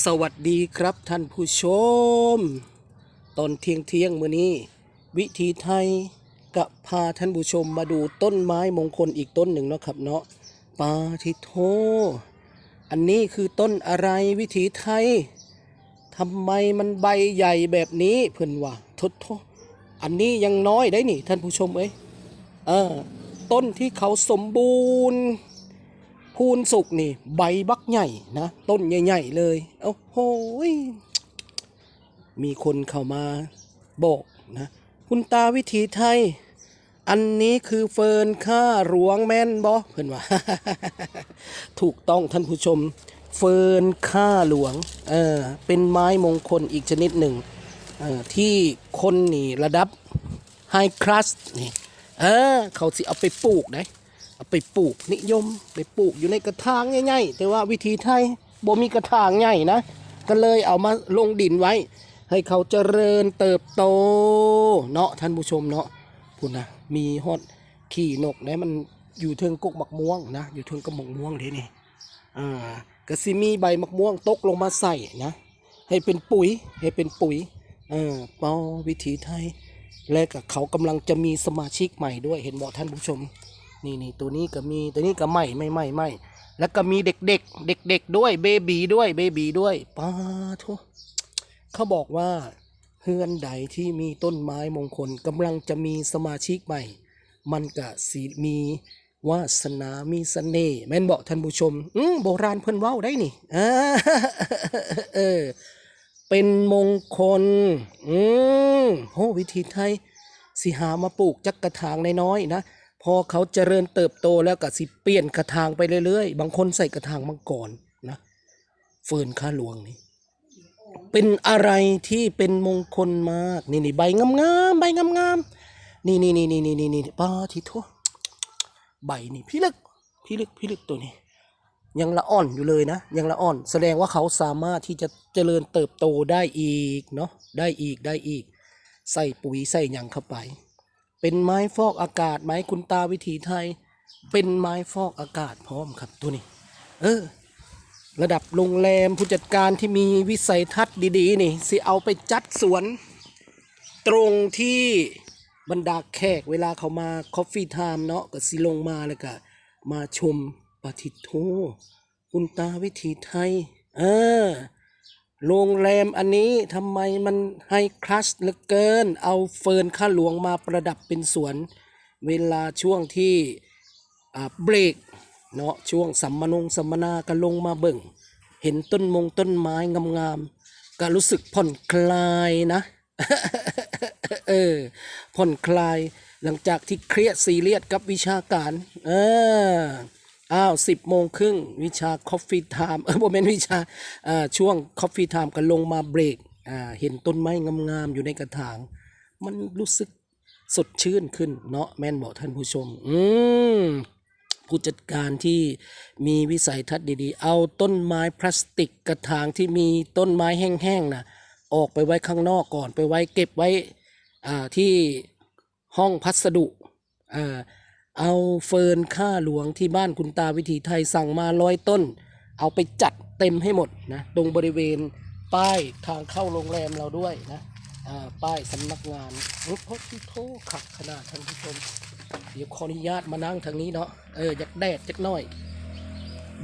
สวัสดีครับท่านผู้ชม ตอนเที่ยงเที่ยงมื้อนี้ วิธีไทยกับพาท่านผู้ชมมาดูต้นไม้มงคลอีกต้นหนึ่งเนาะครับเนาะปาทิโท อันนี้คือต้นอะไรวิธีไทยทำไมมันใบใหญ่แบบนี้เพิ่นว่าทดโทอันนี้ยังน้อยได้นี่ท่านผู้ชมเอ้ยเออต้นที่เขาสมบูรณ์ พูนสุกนี่ ใบบักใหญ่นะต้นใหญ่ ๆ เลยโอ้โหยมีคนเข้ามาบอกนะคุณตาวิถีไทย อันนี้คือเฟิร์นค่าหลวงแม่นบอเพื่อนว่า ถูกต้องท่านผู้ชม เฟิร์นค่าหลวงเออเป็นไม้มงคลอีกชนิดหนึ่งเออที่คนนี่ระดับไฮคลาสนี่เออเขาสิเอาไปปลูกได้ เอาไปปลูกนิยม ไปปลูกอยู่ในกระถางใหญ่ๆแต่ว่าวิธีไทยบ่มีกระถางใหญ่นะ ก็เลยเอามาลงดินไว้ ให้เขาเจริญเติบโต เนาะท่านผู้ชมเนาะพูดนะมีฮอดขี่นกนะมันอยู่เทิงกกมักม่วงนะ อยู่เทิงกกมักม่วงเด้นี่อ่ากระซิมีใบมักม่วงตกลงมาใส่นะ ให้เป็นปุ๋ยให้เป็นปุ๋ยเออเปาวิถีไทย และก็เขากำลังจะมีสมาชิกใหม่ด้วยเห็นบอกท่านผู้ชม นี่นี่ตัวนี้ก็มีตัวนี้ก็ไม่ไม่ไม่ไม่แล้วก็มีเด็กเด็กเด็กเด็กด้วยเบบีด้วยเบบีด้วยป้าทุเขาบอกว่าเฮือนใดที่มีต้นไม้มงคลกำลังจะมีสมาชิกใหม่ มันก็สีมีวาสนามีเสน่ห์แม่นบอกท่านผู้ชม อืมโบราณเพิ่นเว้าได้นี่อ่าเออเป็นมงคล อืมโหวิธีไทยสิหามาปลูกจักกระถางน้อยๆนะ พอเขาเจริญเติบโตแล้วก็สิเปลี่ยนกระถางไปเรื่อยๆ บางคนใส่กระถางมังกรนะเฟิร์นข้าหลวงนี่เป็นอะไรที่เป็นมงคลมาก นี่นี่ใบงามๆใบงามๆนี่นี่นี่นี่นี่นี่นี่ป้าทิทั่วใบนี่พี่ลึกพี่ลึกพี่ลึกตัวนี้ ยังละอ่อนอยู่เลยนะ ยังละอ่อน แสดงว่าเขาสามารถที่จะเจริญเติบโตได้อีกเนาะได้อีกได้อีก ใส่ปุ๋ยใส่ยังเข้าไป เป็นไม้ฟอกอากาศไหมคุณตาวิถีไทย เป็นไม้ฟอกอากาศพร้อมครับตัวนี้ เออ ระดับโรงแรมผู้จัดการที่มีวิสัยทัศน์ดีๆ นี่สิเอาไปจัดสวน ตรงที่บรรดาแขกเวลาเขามาคอฟฟี่ไทม์เนาะก็สิลงมาแล้วก็มาชมปฏิโทคุณตาวิถีไทย เออ โรงแรมอันนี้ทำไมมันให้คลัสเหลือเกิน เอาเฟิร์นข้าหลวงมาประดับเป็นสวน เวลาช่วงที่อ่าเบรกเนาะช่วงสัมมนงสัมมนาก็ลงมาเบิ่ง เห็นต้นมงต้นไม้งามๆก็รู้สึกผ่อนคลายนะเออผ่อนคลายหลังจากที่เครียดซีเรียสกับวิชาการ เออ อ้าวสิบโมงครึ่งวิชาคอฟฟี่ไทม์เออโมเมนวิชาอ่าช่วงคอฟฟี่ไทม์ก็ลงมาเบรกอ่าเห็นต้นไม้งามๆอยู่ในกระถาง มันรู้สึกสดชื่นขึ้นเนาะแม่นบอกท่านผู้ชม อืมผู้จัดการที่มีวิสัยทัศน์ดีๆ เอาต้นไม้พลาสติกกระถางที่มีต้นไม้แห้งๆนะออกไปไว้ข้างนอกก่อนไปไว้เก็บไว้อ่าที่ห้องพัสดุอ่า เอาเฟิร์นค่าหลวงที่บ้านคุณตาวิถีไทยสั่งมาร้อยต้น เอาไปจัดเต็มให้หมดนะตรงบริเวณป้ายทางเข้าโรงแรมเราด้วยนะป้ายสำนักงานรถพที่โทขับขนาดท่านผู้ชมเดี๋ยวขออนุญาตมานั่งทางนี้เนาะเอออยากแดดจักหน่อย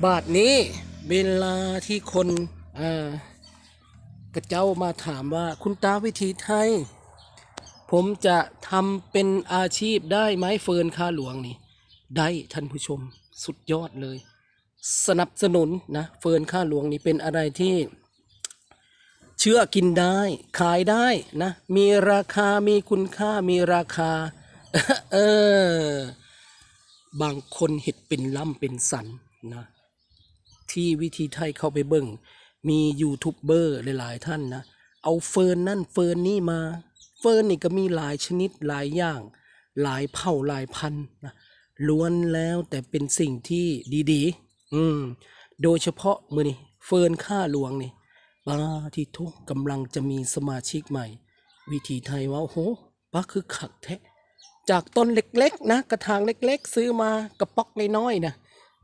บาทนี้เวลาที่คนกระเจ้ามาถามว่าคุณตาวิถีไทย ผมจะทำเป็นอาชีพได้ไหมเฟิร์นค่าหลวงนี่ ได้ท่านผู้ชมสุดยอดเลย สนับสนุนนะเฟิร์นค่าหลวงนี่เป็นอะไรที่ เชื่อกินได้ขายได้นะ มีราคามีคุณค่ามีราคา เออบางคนเห็ดเป็นล่ำเป็นสันนะที่วิธีไทยเข้าไปเบิ่ง มียูทูบเบอร์หลายๆท่านนะ เอาเฟิร์นนั่นเฟิร์นนี่มา เฟิร์นนี่ก็มีหลายชนิดหลายอย่าง หลายเผ่าหลายพันธุ์นะล้วนแล้วแต่เป็นสิ่งที่ดีๆ อืม โดยเฉพาะมือนี่เฟิร์นค่าหลวงนี่ป้าที่ทุกกำลังจะมีสมาชิกใหม่ วิธีไทยว่าโอ้โหป้าคือขักแท้จากต้นเล็กๆ นะ กระถางเล็ก ๆ ซื้อมากระป๊อกน้อยๆนะ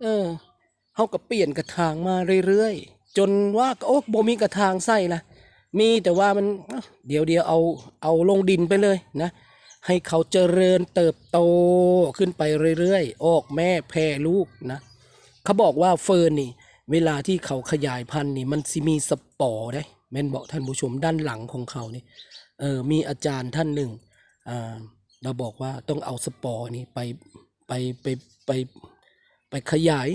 เออเขาก็เปลี่ยนกระถางมาเรื่อยๆ จนว่าโอ้บ่มีกระถางใส่ละ มีแต่ว่ามันเดี๋ยวเดียวเอาเอาลงดินไปเลยนะ ให้เขาเจริญเติบโตขึ้นไปเรื่อยๆ ออกแม่แพร่ลูกนะเขาบอกว่าเฟิร์นนี่ เวลาที่เขาขยายพันธุ์นี่มันสิมีสปอร์ได้แม่นบอกท่านผู้ชมด้านหลังของเขานี่เออมีอาจารย์ท่านหนึ่งอ่าเราบอกว่าต้องเอาสปอร์นี่ไปไปไปไปไปขยาย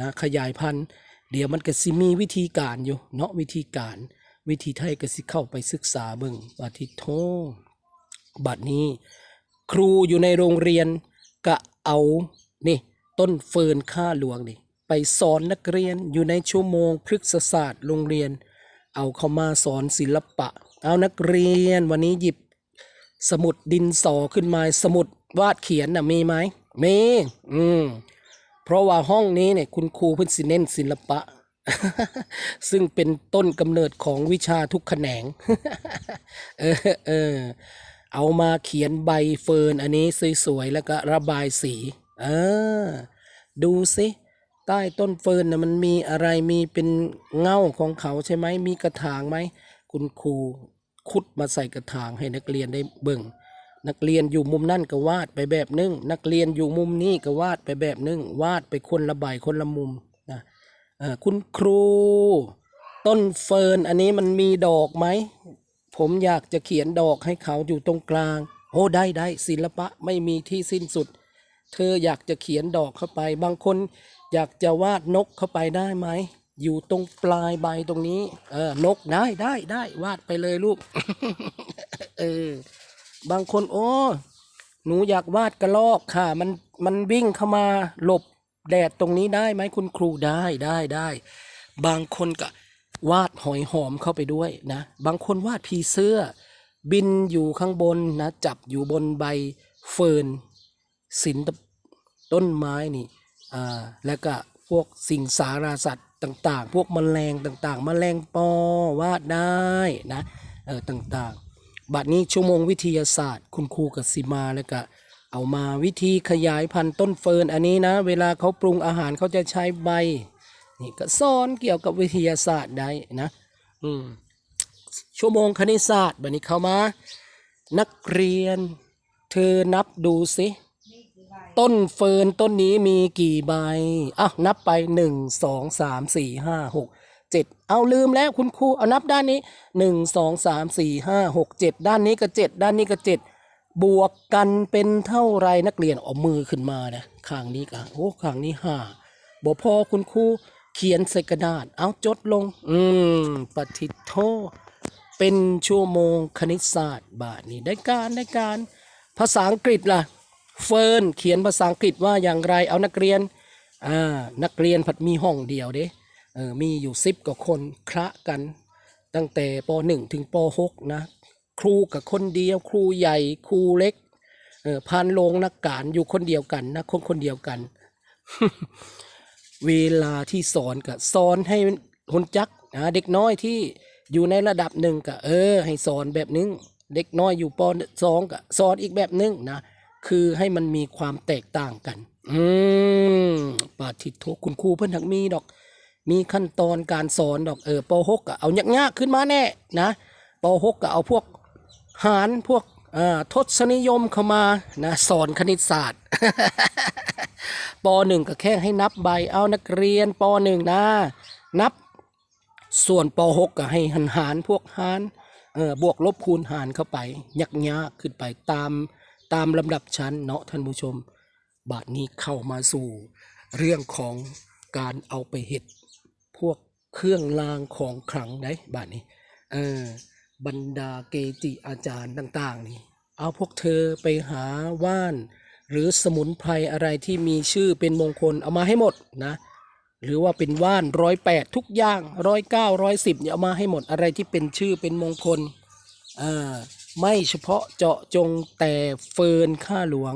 นะขยายพันธุ์เดี๋ยวมันก็สิมีวิธีการอยู่เนาะวิธีการ วิธีไทยก็สิเข้าไปศึกษาเบิ่งว่าที่โทบัดนี้ ครูอยู่ในโรงเรียนก็เอานี่ต้นเฟิร์นข้าหลวงนี่ไปสอนนักเรียนอยู่ในชั่วโมงพฤกษศาสตร์โรงเรียน เอาเข้ามาสอนศิลปะ เอานักเรียนวันนี้หยิบสมุดดินสอขึ้นมาสมุดวาดเขียนน่ะมีไหมมีอืมเพราะว่าห้องนี้เนี่ยคุณครูเพิ่นสิเน้นศิลปะ ซึ่งเป็นต้นกำเนิดของวิชาทุกแขนง เออเออเอามาเขียนใบเฟิร์นอันนี้สวยๆแล้วก็ระบายสีเออดูสิใต้ต้นเฟิร์นนะมันมีอะไรมีเป็นเง่าของเขาใช่ไหมมีกระถางไหมคุณครูขุดมาใส่กระถางให้นักเรียนได้เบิ่งนักเรียนอยู่มุมนั่นก็วาดไปแบบนึง นักเรียนอยู่มุมนี้ก็วาดไปแบบนึง วาดไปคนละใบคนละมุม คุณครู ต้นเฟิร์นอันนี้มันมีดอกไหม ผมอยากจะเขียนดอกให้เขาอยู่ตรงกลางโอ้ได้ได้ศิลปะไม่มีที่สิ้นสุด เธออยากจะเขียนดอกเข้าไป บางคนอยากจะวาดนกเข้าไปได้ไหม อยู่ตรงปลายใบตรงนี้ เออนกได้ได้ได้วาดไปเลยลูก เออบางคนโอ้หนูอยากวาดกระลอกค่ะ มันมันวิ่งเข้ามาหลบ แดดตรงนี้ได้ไหมคุณครูได้ได้ได้บางคนก็วาดหอยหอมเข้าไปด้วยนะ บางคนวาดผีเสื้อ บินอยู่ข้างบนนะ จับอยู่บนใบเฟิร์นสินตต้นไม้นี่อ่าแล้วก็พวกสิ่งสาราสัตว์ต่างๆ พวกแมลงต่างๆแมลงปอวาดได้นะเออต่างๆ บัดนี้ชั่วโมงวิทยาศาสตร์ คุณครูกับสิมาแล้วก็ เอามาวิธีขยายพันธุ์ต้นเฟิร์นอันนี้นะ เวลาเขาปรุงอาหารเขาจะใช้ใบ นี่ก็สอนเกี่ยวกับวิทยาศาสตร์ได้นะ อืมชั่วโมงคณิตศาสตร์บัดนี้เข้ามา นักเรียน เธอนับดูสิต้นเฟิร์นต้นนี้มีกี่ใบอะนับไปหนึ่งสองสามสี่ห้าหกเจ็ดเอาลืมแล้วคุณครูเอานับด้านนี้หนึ่งสองสามสี่ห้าหกเจ็ดด้านนี้ก็เจ็ดด้านนี้ก็เจ็ด บวกกันเป็นเท่าไรนักเรียนเอามือขึ้นมานะข้างนี้ก็โอ้ข้างนี้ห้าบ่พอคุณครูเขียนใส่กระดาษ เอาจดลง อืมปฏิโทเป็นชั่วโมงคณิตศาสตร์บาทนี้ได้การได้การภาษาอังกฤษล่ะ เฟิร์นเขียนภาษาอังกฤษว่าอย่างไรเอานักเรียนอ่านักเรียนผัดมีห้องเดียวเด้เออมีอยู่สิบกว่าคนคละกัน ตั้งแต่ป .1 ถึงป .6 นะ ครูกับคนเดียว ครูใหญ่ครูเล็กเออพานโรงนักการอยู่คนเดียวกันนะคนคนเดียวกัน เวลาที่สอนก็สอนให้คนจักนะเด็กน้อยที่อยู่ในระดับหนึ่งก็เออ ให้สอนแบบนึง เด็กน้อยอยู่ปสองก็สอนอีกแบบนึงนะคือให้มันมีความแตกต่างกัน อืมปาทิโทคุณครูเพิ่นถักมีดอก มีขั้นตอนการสอนดอกเออปหกก็เอายากๆขึ้นมาแน่นะปหกก็เอาพวก หารพวกทศนิยมเข้ามานะสอนคณิตศาสตร์ปหนึ่งก็แค่ให้นับใบเอานักเรียนปหนึ่งนะ นับส่วนปหกก็ให้หันหารพวกหารเออบวกลบคูณหารเข้าไป ยักยากขึ้นไปตามตามลำดับชั้นเนาะท่านผู้ชม บาทนี้เข้ามาสู่เรื่องของการเอาไปเห็ดพวกเครื่องรางของขลังได้บาทนี้ เออ บรรดาเกจิอาจารย์ต่างๆนี่เอาพวกเธอไปหาว่าน หรือสมุนไพรอะไรที่มีชื่อเป็นมงคลเอามาให้หมดนะหรือว่าเป็นว่านร้อยแปดทุกอย่างร้อยเก้าร้อยสิบเนี่ยเอามาให้หมดอะไรที่เป็นชื่อเป็นมงคลอ่าไม่เฉพาะเจาะจงแต่เฟิร์นข้าหลวง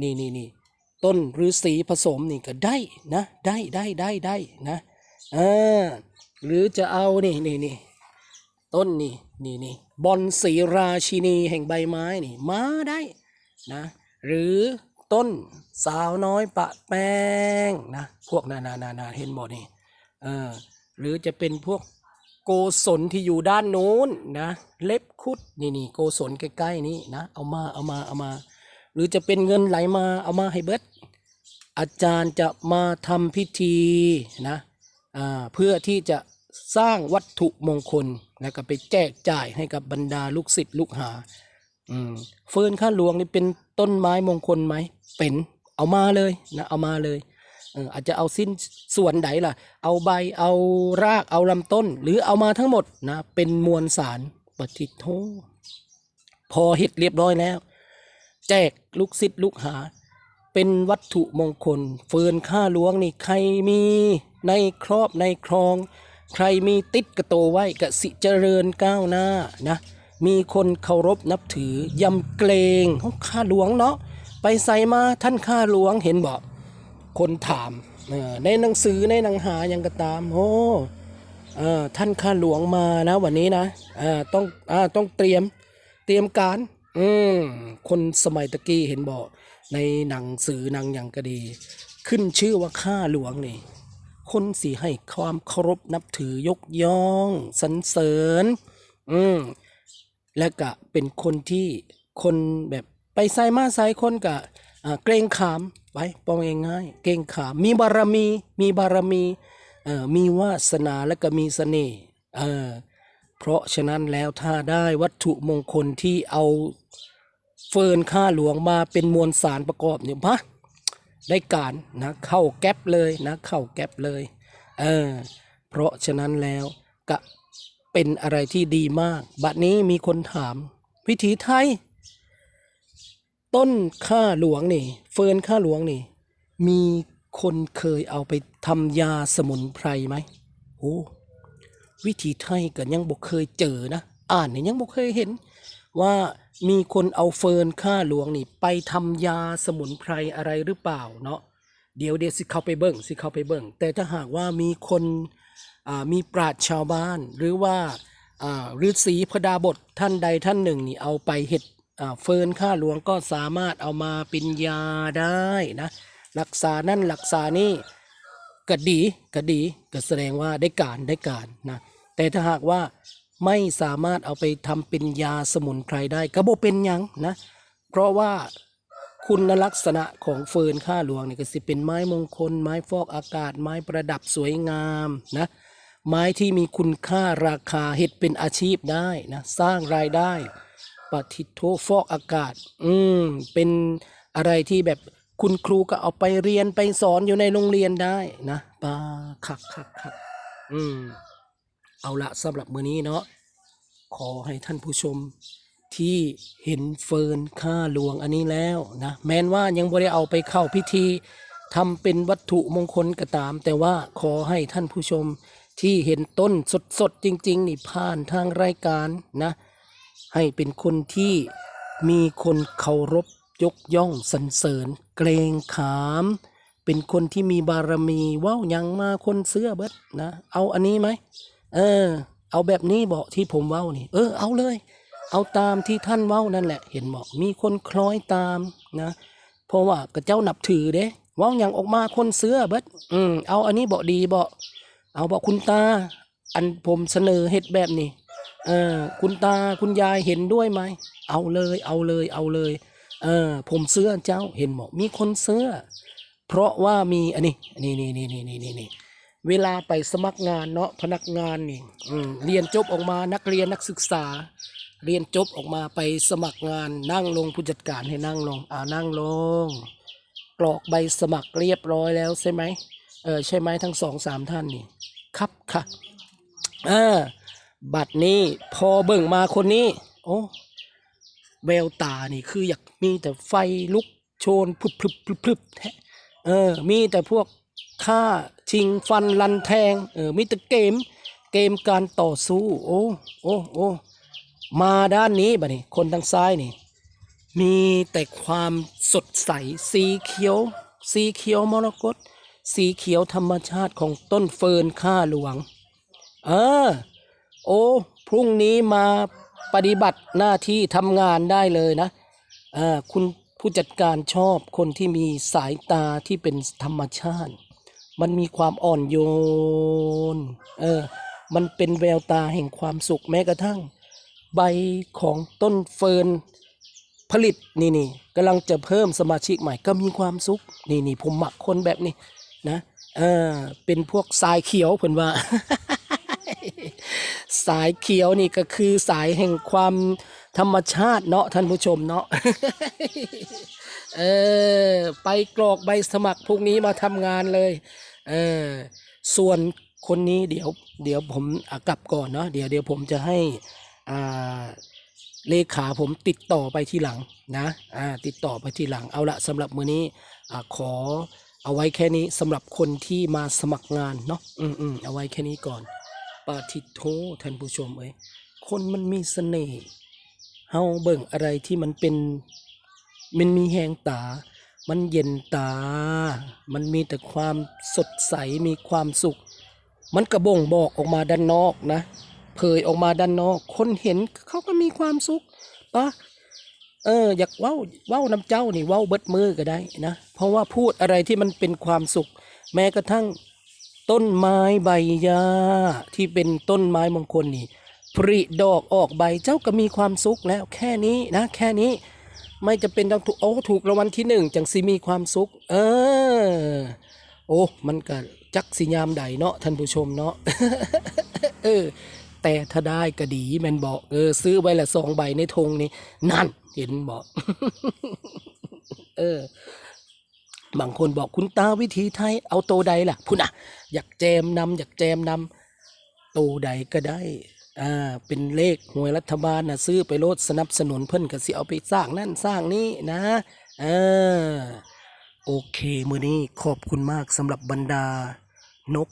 นี่นี่นี่ต้นฤาษีผสมนี่ก็ได้นะได้ได้ได้ได้นะอ่าหรือจะเอานี่นี่นี่ต้นนี่ นี่นี่บอนสีราชินีแห่งใบไม้นี่มาได้นะหรือต้นสาวน้อยปะแป้งนะพวกนานานานาเห็นบ่นี่เออหรือจะเป็นพวกโกศลที่อยู่ด้านโน้นนะเล็บคุดนี่นี่โกศลใกล้ๆนี่นะเอามาเอามาเอามา หรือจะเป็นเงินไหลมาเอามาให้เบิดอาจารย์จะมาทำพิธีนะอ่าเพื่อที่จะ สร้างวัตถุมงคลแล้วก็ไปแจกจ่ายให้กับบรรดาลูกศิษย์ลูกหาอืมเฟิร์นข้าหลวงนี่เป็นต้นไม้มงคลไหมเป็นเอามาเลยนะเอามาเลยเอออาจจะเอาสิ้นส่วนใดล่ะ เอาใบเอารากเอาลำต้น หรือเอามาทั้งหมดนะเป็นมวลสารปฏิโทพอเห็ดเรียบร้อยแล้ว แจกลูกศิษย์ลูกหา เป็นวัตถุมงคล เฟิร์นข้าหลวงนี่ใครมีในครอบในครอง ใครมีติดกระโตไว้กะสิเจริญก้าวหน้านะมีคนเคารพนับถือยำเกรงเขาข้าหลวงเนาะไปใส่มาท่านข้าหลวงเห็นบอกคนถามในหนังสือในหนังหายังก็ตามโอ้เออท่านข้าหลวงมานะวันนี้นะอ่าต้องอต้องเตรียมเตรียมการอืมคนสมัยตะกี้เห็นบอกในหนังสือหนังอย่างก็ดี ขึ้นชื่อว่าข้าหลวงนี่ คนสีให้ความเคารพนับถือยกย่องสรรเสริญ อืมและก็เป็นคนที่คนแบบไปใส่มาใส่คนกะเกรงขามไปปองง่ายเกรงขาม มีบารมี มีบารมีเออมีวาสนาและก็มีเสน่ห์เออเพราะฉะนั้นแล้วถ้าได้วัตถุมงคลที่เอาเฟิร์นข้าหลวงมาเป็นมวลสารประกอบเนี่ยพะ ได้การนะเข้าแก๊ปเลยนะเข้าแก๊ปเลยเออเพราะฉะนั้นแล้วก็เป็นอะไรที่ดีมาก บัดนี้มีคนถาม วิถีไทย ต้นข้าหลวงนี่ เฟิร์นข้าหลวงนี่ มีคนเคยเอาไปทำยาสมุนไพรไหมโอ้วิถีไทยก็ยังบ่เคยเจอนะ อ่านเนี่ยยังบ่เคยเห็นว่า มีคนเอาเฟิร์นข้าหลวงนี่ ไปทำยาสมุนไพรอะไรหรือเปล่าเนาะเดี๋ยวเดี๋ยวสิเข้าไปเบิ่งสิเข้าไปเบิ่ง แต่ถ้าหากว่ามีคนมีปราชญ์ชาวบ้าน หรือว่าฤาษีพดาบทท่านใดท่านหนึ่งนี่เอาไปเห็ดเฟิร์นข้าหลวงก็สามารถเอามาเป็นยาได้นะรักษานั่นรักษานี่ก็ดีก็ดีก็แสดงว่าได้การได้การนะแต่ถ้าหากว่า ไม่สามารถเอาไปทำเป็นยาสมุนไพรได้ก็บ่เป็นยังนะ เพราะว่าคุณลักษณะของเฟิร์นข้าหลวงเนี่ยก็สิเป็นไม้มงคล ไม้ฟอกอากาศ ไม้ประดับสวยงามนะไม้ที่มีคุณค่าราคาเห็ดเป็นอาชีพได้นะสร้างรายได้ปฏิโทฟอกอากาศ อืมเป็นอะไรที่แบบคุณครูก็เอาไปเรียนไปสอนอยู่ในโรงเรียนได้นะปาคักคักคักอืม เอาละสำหรับมื้อนี้เนาะขอให้ท่านผู้ชมที่เห็นเฟิร์นข้าหลวงอันนี้แล้วนะแม้นว่ายังไม่ได้เอาไปเข้าพิธีทำเป็นวัตถุมงคลก็ตาม แต่ว่าขอให้ท่านผู้ชมที่เห็นต้นสดๆ จริง ๆ นี่ผ่านทางรายการนะ ให้เป็นคนที่มีคนเคารพยกย่องสรรเสริญ เกรงขาม เป็นคนที่มีบารมีว้าวยังมาคนเสื้อเบิดนะ เอาอันนี้ไหม เออ เอาแบบนี้บอกที่ผมเว้านี่ เออ เอาเลย เอาตามที่ท่านเว้านั่นแหละ เห็นบอกมีคนคล้อยตามนะ เพราะว่าก็เจ้านับถือเด้เว้าอย่างออกมาคนเสื้อเบิดอืมเอาอันนี้บอกดีบอกเอาบอกคุณตา อันผมเสนอเฮ็ดแบบนี้เออคุณตาคุณยายเห็นด้วยไหมเอาเลย เอาเลย เอาเลย เออ ผมเสื้อเจ้าเห็นบอกมีคนเสื้อ เพราะว่ามีอันนี้นี่นี่นี่นี่นี่นี่ เวลาไปสมัครงานเนาะพนักงานนี่เรียนจบออกมานักเรียนนักศึกษา เรียนจบออกมาไปสมัครงานนั่งลงผู้จัดการให้นั่งลงอ่านั่งลง กรอกใบสมัครเรียบร้อยแล้วใช่ไหมเออใช่ไหมทั้งสองสามท่านนี่ ครับค่ะอ่าบัตรนี้พอเบิ่งมาคนนี้ โอ้แววตานี่คืออยากมีแต่ไฟลุกโชนพรึบพรึบพึบพึบแท้เออ มีแต่พวก ฆ่าชิงฟันลันแทงเออมีแต่เกม เกมการต่อสู้โอ้โอ้โอ้มาด้านนี้บ่นี่คนทางซ้ายนี่ มีแต่ความสดใสสีเขียว สีเขียวมรกตสีเขียวธรรมชาติของต้นเฟิร์นข้าหลวง เออ โอ้พรุ่งนี้มาปฏิบัติหน้าที่ทำงานได้เลยนะเออคุณผู้จัดการชอบคนที่มีสายตาที่เป็นธรรมชาติ มันมีความอ่อนโยน เออ มันเป็นแววตาแห่งความสุขแม้กระทั่ง ใบของต้นเฟิร์นผลิตนี่นี่กำลังจะเพิ่มสมาชิกใหม่ก็มีความสุขนี่นี่ผมหมักคนแบบนี้นะเออเป็นพวกสายเขียวเพิ่นว่า สายเขียวนี่ก็คือสายแห่งความธรรมชาติเนาะท่านผู้ชมเนาะ เออไปกรอกใบสมัครพวกนี้มาทำงานเลยเออส่วนคนนี้เดี๋ยวเดี๋ยวผมกลับก่อนเนาะเดี๋ยวเดี๋ยวผมจะให้อ่าเลขาผมติดต่อไปทีหลังนะอ่าติดต่อไปทีหลังเอาละสำหรับมื้อนี้อ่าขอเอาไว้แค่นี้สำหรับคนที่มาสมัครงานเนาะอืมอืมเอาไว้แค่นี้ก่อนปาทิโทท่านผู้ชมเอ้ยคนมันมีเสน่ห์เฮาเบิ่งอะไรที่มันเป็น มันมีแหงตา มันเย็นตา มันมีแต่ความสดใสมีความสุข มันกระบ่งบอกออกมาด้านนอกนะเผยออกมาด้านนอก คนเห็นเขาก็มีความสุขปะเอออยากเว้าเว้าน้ำเจ้านี่เว้าเบิดมือก็ได้นะ เพราะว่าพูดอะไรที่มันเป็นความสุข แม้กระทั่งต้นไม้ใบหญ้าที่เป็นต้นไม้มงคลนี่ผริดอกออกใบเจ้าก็มีความสุขแล้วแค่นี้นะ แค่นี้ ไม่จะเป็นต้องถูกโอ้ถูกรางวัลที่หนึ่งจังสิมีความสุข เออ โอ้มันก็จักสิยามใดเนาะท่านผู้ชมเนาะเออ แต่ถ้าได้ก็ดีแมนบอกเออ ซื้อไว้ละสองใบในธงนี่นั่น เห็นบอกเออบางคนบอกคุณตาวิธีไทยเอาโตใดล่ะพุ่นอะ อยากแจมนำอยากแจมนำโตใดก็ได้ อ่าเป็นเลขห่วยรัฐบาลนะซื้อไปโลดสนับสนุนเพิ่นก็สิเอาไปสร้างนั่นสร้างนี้นะเออโอเคมือนี้ขอบคุณมากสำหรับบรรดานก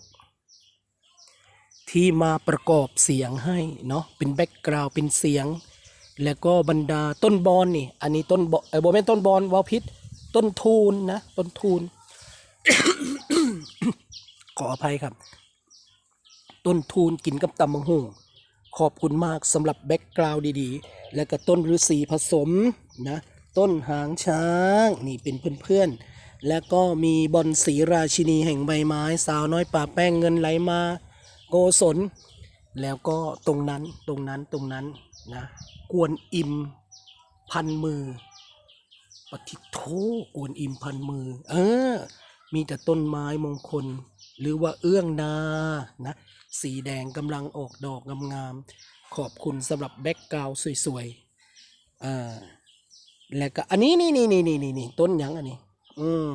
ที่มาประกอบเสียงให้เนาะเป็นแบ็กกราวด์เป็นเสียง แล้วก็บรรดาต้นบอนนี่ อันนี้ต้นบอเออโบแม่นต้นบอนวอลพิษต้นทูนนะ ต้นทูน ขออภัยครับ ต้นทูนกินกับตำมังหง ขอบคุณมากสำหรับแบ็กกราวด์ดีๆ แล้วก็ต้นฤาษีผสมนะต้นหางช้างนี่เป็นเพื่อนๆ แล้วก็มีบอนสีราชินีแห่งใบไม้ สาวน้อยป่าแป้งเงินไหลมาโกศล แล้วก็ตรงนั้นตรงนั้นตรงนั้นนะกวนอิมพันมือปฏิโทกวนอิมพันมือ เออ มีแต่ต้นไม้มงคล หรือว่าเอื้องนานะ สีแดงกำลังออกดอกงามๆขอบคุณสำหรับแบ็กกราวสวยๆอ่าแล้วก็อันนี้นี่นี่นี่นี่นี่นี่ต้นยังอันนี้ อืม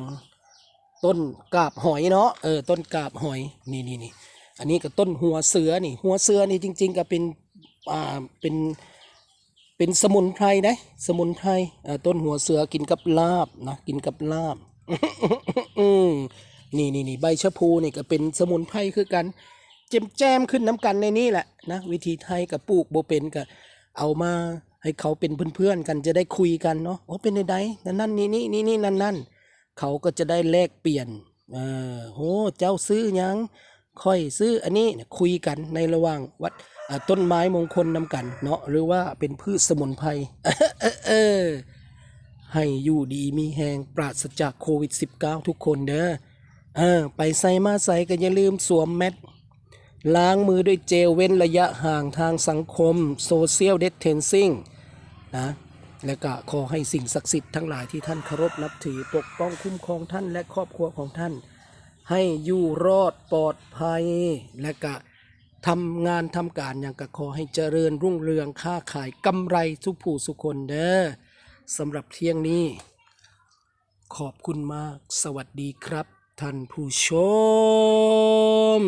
ต้นกาบหอยเนาะเออต้นกาบหอยนี่นี่นี่อันนี้ก็ต้นหัวเสือนี่ หัวเสือนี่จริง ๆ ก็เป็นอ่าเป็นเป็นสมุนไพรนะสมุนไพรอ่าต้นหัวเสือกินกับลาบนะกินกับลาบอืมนี่นี่นี่ใบชะพูนี่ก็เป็นสมุนไพรคือกัน จมแจมขึ้นน้ำกันในนี้แหละนะวิธีไทยกับปลูกโบเป็นก็เอามาให้เขาเป็นเพื่อนๆกันจะได้คุยกันเนาะโอ้เป็นใดๆนั่นนั่นนี่นี่นี่นี่นั่นนั่นเขาก็จะได้แลกเปลี่ยนเออโหเจ้าซื้อยังค่อยซื้ออันนี้คุยกันในระหว่างวัดต้นไม้มงคลนำกันเนาะหรือว่าเป็นพืชสมุนไพรเออให้อยู่ดีมีแหงปราศจากโควิด -19 ทุกคนเด้อเออไปใส่มาใส่ก็อย่าลืมสวมแมส ล้างมือด้วยเจลเว้นระยะห่างทางสังคมโซเชียลเด t เทนซิ่งนะและก็ขอให้สิ่งศักดิ์สิทธิ์ทั้งหลายที่ท่านเคารพนับถือปกป้องคุ้มครองท่านและครอบครัวของท่าน ให้อยู่รอดปลอดภัย และก็ทำงานทำการอย่างก็ขอให้เจริญรุ่งเรืองค้าขายกำไรทุกผู้สุคนเด้อสำหรับเที่ยงนี้ ขอบคุณมากสวัสดีครับ ท่านผู้ชม